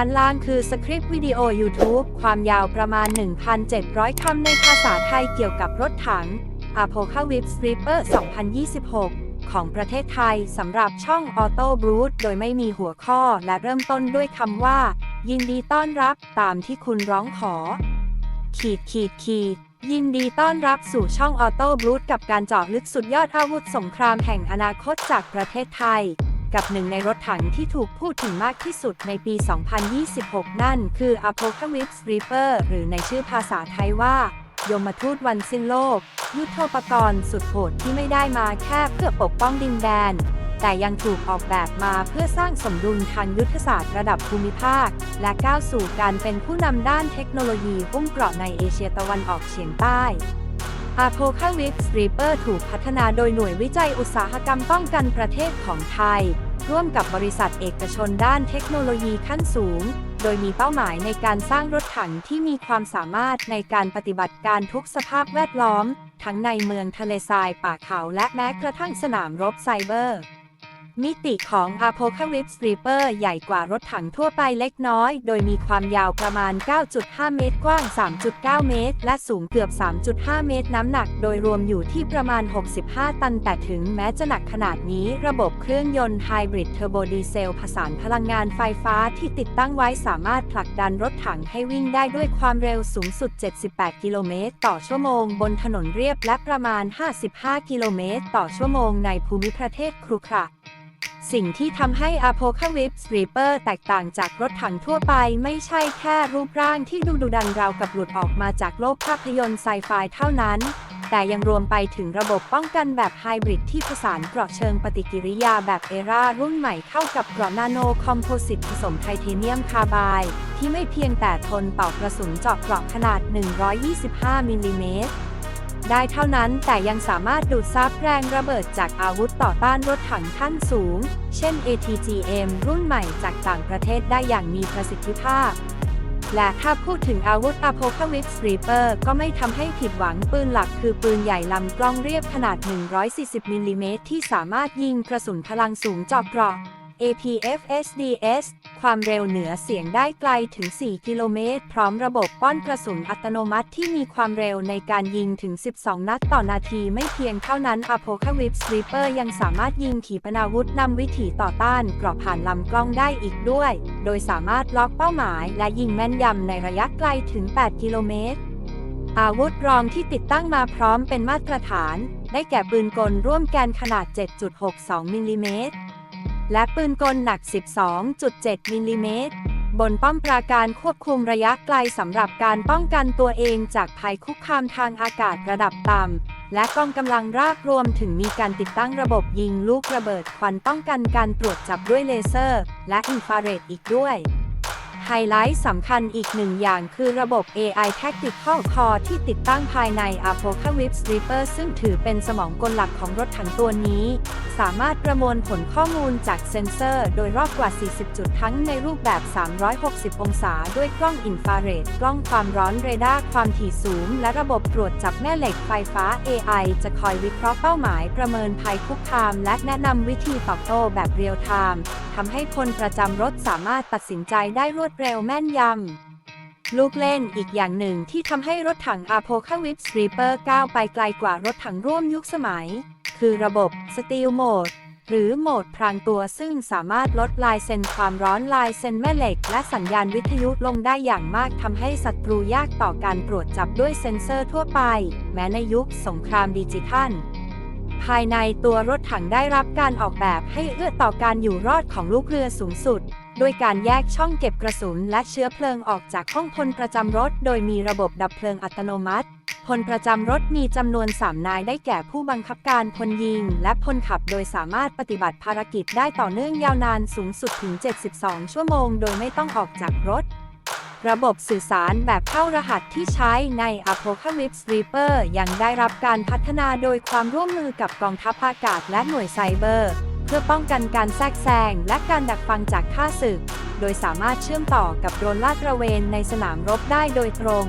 ด้านล่างคือสคริปต์วิดีโอ YouTube ความยาวประมาณ 1,700 คำในภาษาไทยเกี่ยวกับรถถัง Apocalypse Reaper 2026 ของประเทศไทยสำหรับช่อง Auto Brute โดยไม่มีหัวข้อและเริ่มต้นด้วยคำว่า ยินดีต้อนรับตามที่คุณร้องขอ ขีดขีดขีดยินดีต้อนรับสู่ช่อง Auto Brute กับการเจาะลึกสุดยอดอาวุธสงครามแห่งอนาคตจากประเทศไทย กับหนึ่งในรถถังที่ถูกพูดถึงมากที่สุดในปี 2026 นั่นคือ Apocalypse Reaper หรือในชื่อภาษาไทยว่า ยมทูตวันสิ้นโลก ยุทธปกรณ์สุดโหดที่ไม่ได้มาแค่เพื่อปกป้องดินแดน แต่ยังถูกออกแบบมาเพื่อสร้างสมดุลทางยุทธศาสตร์ระดับภูมิภาค และก้าวสู่การเป็นผู้นำด้านเทคโนโลยีหุ้มเกราะในเอเชียตะวันออกเฉียงใต้ Apocalypse Reaper ถูกพัฒนาโดยหน่วยวิจัยอุตสาหกรรมป้องกันประเทศของไทย ร่วมกับบริษัทเอกชนด้านเทคโนโลยีขั้นสูง โดยมีเป้าหมายในการสร้างรถถังที่มีความสามารถในการปฏิบัติการทุกสภาพแวดล้อม ทั้งในเมืองทะเลทรายป่าเขาและแม้กระทั่งสนามรบไซเบอร์ มิติของ Apocalypse Reaper ใหญ่กว่ารถถังทั่วไปเล็กน้อย โดยมีความยาวประมาณ 9.5 เมตร กว้าง 3.9 เมตร และสูงเกือบ 3.5 เมตรน้ำหนักโดยรวมอยู่ที่ประมาณ 65 ตัน แต่ถึงแม้จะหนักขนาดนี้ ระบบเครื่องยนต์ไฮบริดเทอร์โบดีเซลผสานพลังงานไฟฟ้าที่ติดตั้งไว้สามารถผลักดันรถถังให้วิ่งได้ด้วยความเร็วสูงสุด 78 กิโลเมตร ต่อชั่วโมง บนถนนเรียบและประมาณ 55 กิโลเมตร ต่อชั่วโมงในภูมิประเทศครุขระ สิ่งที่ทำให้ Apocalypse Reaper แตกต่างจากรถถังทั่วไปไม่ใช่แค่รูปร่างที่ดูดุดันราวกับหลุดออกมาจากโลกภาพยนตร์ไซไฟเท่านั้น แต่ยังรวมไปถึงระบบป้องกันแบบไฮบริดที่ผสานเกราะเชิงปฏิกิริยาแบบเอรารุ่นใหม่เข้ากับเกราะนาโนคอมโพสิตผสมไทเทเนียมคาร์บายที่ไม่เพียงแต่ทนต่อกระสุนเจาะเกราะขนาด 125มิลลิเมตร ได้เท่านั้นแต่ยังสามารถดูดซับแรงระเบิดจากอาวุธต่อต้านรถถังขั้นสูง เช่น ATGM รุ่นใหม่จากต่างประเทศได้อย่างมีประสิทธิภาพ และถ้าพูดถึงอาวุธ Apocalypse Reaper ก็ไม่ทำให้ผิดหวังปืนหลักคือปืนใหญ่ลำกล้องเรียบขนาด 140มิลลิเมตรที่สามารถยิงกระสุนพลังสูงเจาะเกราะ APFSDS ความเร็วเหนือเสียงได้ไกลถึง 4 กิโลเมตร พร้อมระบบป้อนกระสุนอัตโนมัติที่มีความเร็วในการยิงถึง 12 นัดต่อนาทีไม่เพียงเท่านั้น Apocalypse Reaper ยังสามารถยิงขีปนาวุธนำวิถีต่อต้านเกราะผ่านลำกล้องได้อีกด้วย โดยสามารถล็อกเป้าหมายและยิงแม่นยำในระยะไกลถึง 8 กิโลเมตรอาวุธรองที่ติดตั้งมาพร้อมเป็นมาตรฐาน ได้แก่ปืนกลร่วมแกนขนาด 7.62 มิลลิเมตร และปืนกลหนัก 12.7 มิลลิเมตร บนป้อมปราการควบคุมระยะไกลสำหรับการป้องกันตัวเองจากภัยคุกคามทางอากาศระดับต่ำ และกองกำลังรากรวมถึงมีการติดตั้งระบบยิงลูกระเบิดควันป้องกันการตรวจจับด้วยเลเซอร์ และอินฟราเรดอีกด้วย ไฮไลท์สำคัญอีกหนึ่งอย่างคือระบบ AI Tactical Core ที่ติดตั้งภายใน Apocalypse Reaper ซึ่งถือเป็นสมองกลหลักของรถถังตัวนี้ สามารถประมวลผลข้อมูลจากเซ็นเซอร์โดยรอบกว่า 40 จุดทั้งในรูปแบบ 360 องศา ด้วยกล้องอินฟราเรด กล้องความร้อนเรดาร์ ความถี่สูง และระบบตรวจจับแม่เหล็กไฟฟ้า AI จะคอยวิเคราะห์เป้าหมายประเมินภัยคุกคาม และแนะนำวิธีตอบโต้แบบเรียลไทม์ทำให้คนประจำรถสามารถตัดสินใจได้รวดเร็วแม่นยำ ลูกเล่นอีกอย่างหนึ่งที่ทำให้รถถัง Apocalypse Reaper ก้าวไปไกลกว่ารถถังร่วมยุคสมัย คือระบบ Steel Mode หรือโหมดพรางตัวซึ่งสามารถลดลายเซ็นความร้อนลายเซ็นแม่เหล็ก และสัญญาณวิทยุลงได้อย่างมากทำให้ศัตรูยากต่อการตรวจจับด้วยเซ็นเซอร์ทั่วไป แม้ในยุคสงครามดิจิทัล ภายในตัวรถถังได้รับการออกแบบให้เอื้อต่อการอยู่รอดของลูกเรือสูงสุดด้วยการแยกช่องเก็บกระสุนและเชื้อเพลิงออกจากห้องพลประจำรถ โดยมีระบบดับเพลิงอัตโนมัติ พลประจำรถมีจำนวน 3 นายได้แก่ผู้บังคับการพลยิง และพลขับโดยสามารถปฏิบัติภารกิจได้ต่อเนื่องยาวนานสูงสุดถึง 72 ชั่วโมง โดยไม่ต้องออกจากรถ ระบบสื่อสารแบบเข้ารหัสที่ใช้ใน Apocalypse Reaper ยังได้รับการพัฒนาโดยความร่วมมือกับกองทัพอากาศและหน่วยไซเบอร์ เพื่อป้องกันการแทรกแซงและการดักฟังจากข้าศึก โดยสามารถเชื่อมต่อกับโดรนลาดตระเวนในสนามรบได้โดยตรง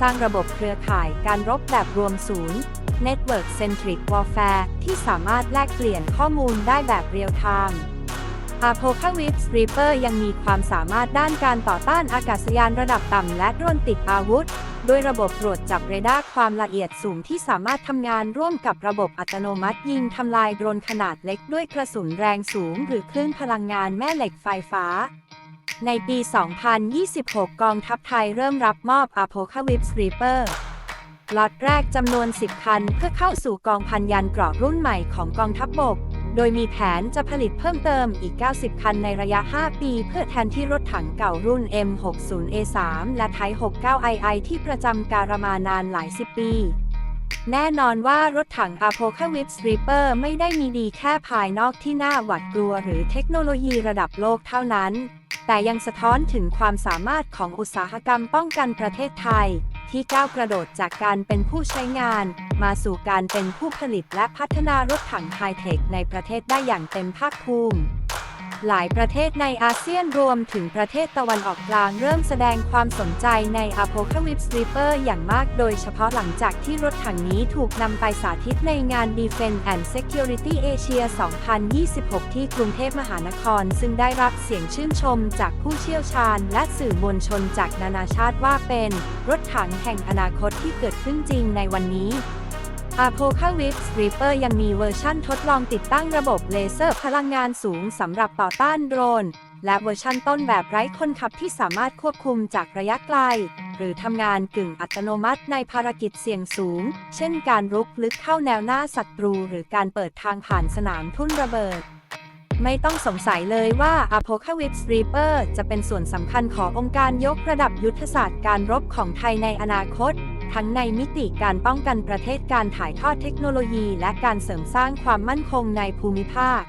สร้างระบบเครือข่ายการรบแบบรวมศูนย์ Network Centric Warfare ที่สามารถแลกเปลี่ยนข้อมูลได้แบบเรียลไทม์ a p o c a l y p s e Reaper ยังมีความสามารถด้านการต่อต้านอากาศยานระดับต่ำและโดรนติดอาวุธ ด้วยระบบตรวจจับเรดาร์ความละเอียดสูงที่สามารถทำงานร่วมกับระบบอัตโนมัติยิงทำลายโดรนขนาดเล็กด้วยกระสุนแรงสูง หรือคลื่นพลังงานแม่เหล็กไฟฟ้า ในปี 2026 กองทัพไทยเริ่มรับมอบ a p o c a l y p s e Reaper ล็อตแรกจำนวน 10 คัน เพื่อเข้าสู่กองพันยันเกราะรุ่นใหม่ของกองทัพบบก โดยมีแผนจะผลิตเพิ่มเติมอีก 90 คันในระยะ 5 ปี เพื่อแทนที่รถถังเก่ารุ่น M60A3 และไทย 69II ที่ประจำการมานานหลายสิบปี แน่นอนว่ารถถัง Apocalypse Reaper ไม่ได้มีดีแค่ภายนอกที่น่าหวาดกลัวหรือเทคโนโลยีระดับโลกเท่านั้น แต่ยังสะท้อนถึงความสามารถของอุตสาหกรรมป้องกันประเทศไทย ที่ก้าวกระโดดจากการเป็นผู้ใช้งาน มาสู่การเป็นผู้ผลิตและพัฒนารถถังไฮเทคในประเทศได้อย่างเต็มภาคภูมิ หลายประเทศในอาเซียนรวมถึงประเทศตะวันออกกลางเริ่มแสดงความสนใจใน Apocalypse Reaper อย่างมากโดยเฉพาะหลังจากที่รถถังนี้ถูกนำไปสาธิตในงาน Defense and Security Asia 2026 ที่กรุงเทพมหานคร ซึ่งได้รับเสียงชื่นชมจากผู้เชี่ยวชาญ และสื่อมวลชนจากนานาชาติว่าเป็น รถถังแห่งอนาคตที่เกิดขึ้นจริงในวันนี้ Apocalypse Reaper ยังมีเวอร์ชั่นทดลองติดตั้งระบบเลเซอร์พลังงานสูงสำหรับต่อต้านโดรน และเวอร์ชั่นต้นแบบไร้คนขับที่สามารถควบคุมจากระยะไกล หรือทำงานกึ่งอัตโนมัติในภารกิจเสี่ยงสูง เช่นการรุกลึกเข้าแนวหน้าศัตรู หรือการเปิดทางผ่านสนามทุ่นระเบิดไม่ต้องสงสัยเลยว่า Apocalypse Reaper จะเป็นส่วนสำคัญขององค์การยกระดับยุทธศาสตร์การรบของไทยในอนาคต ทั้งในมิติการป้องกันประเทศการถ่ายทอดเทคโนโลยี และการเสริมสร้างความมั่นคงในภูมิภาค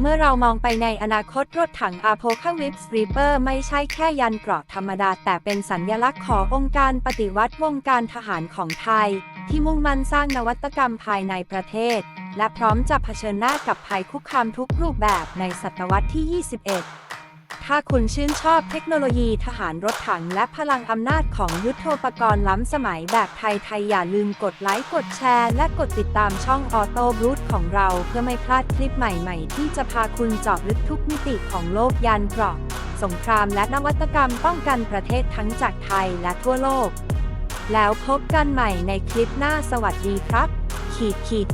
เมื่อเรามองไปในอนาคตรถถัง Apocalypse Reaper ไม่ใช่แค่ยันเกราะธรรมดา แต่เป็นสัญญลักษณ์ขององค์การปฏิวัติวงการทหารของไทย ที่มุ่งมั่นสร้างนวัตกรรมภายในประเทศ และพร้อมจะเผชิญหน้ากับภัยคุกคามทุกรูปแบบในศตวรรษที่ 21 ถ้าคุณชื่นชอบเทคโนโลยีทหารรถถังและพลังอำนาจของยุทโธปกรณ์ล้ำสมัยแบบไทย ๆ อย่าลืมกดไลค์ กดแชร์ และกดติดตามช่องออโต้บรูทของเราเพื่อไม่พลาดคลิปใหม่ๆ ที่จะพาคุณเจาะลึกทุกมิติของโลกยานเกราะ สงครามและนวัตกรรมป้องกันประเทศทั้งจากไทยและทั่วโลก แล้วพบกันใหม่ในคลิปหน้าสวัสดีครับ ขีดขีด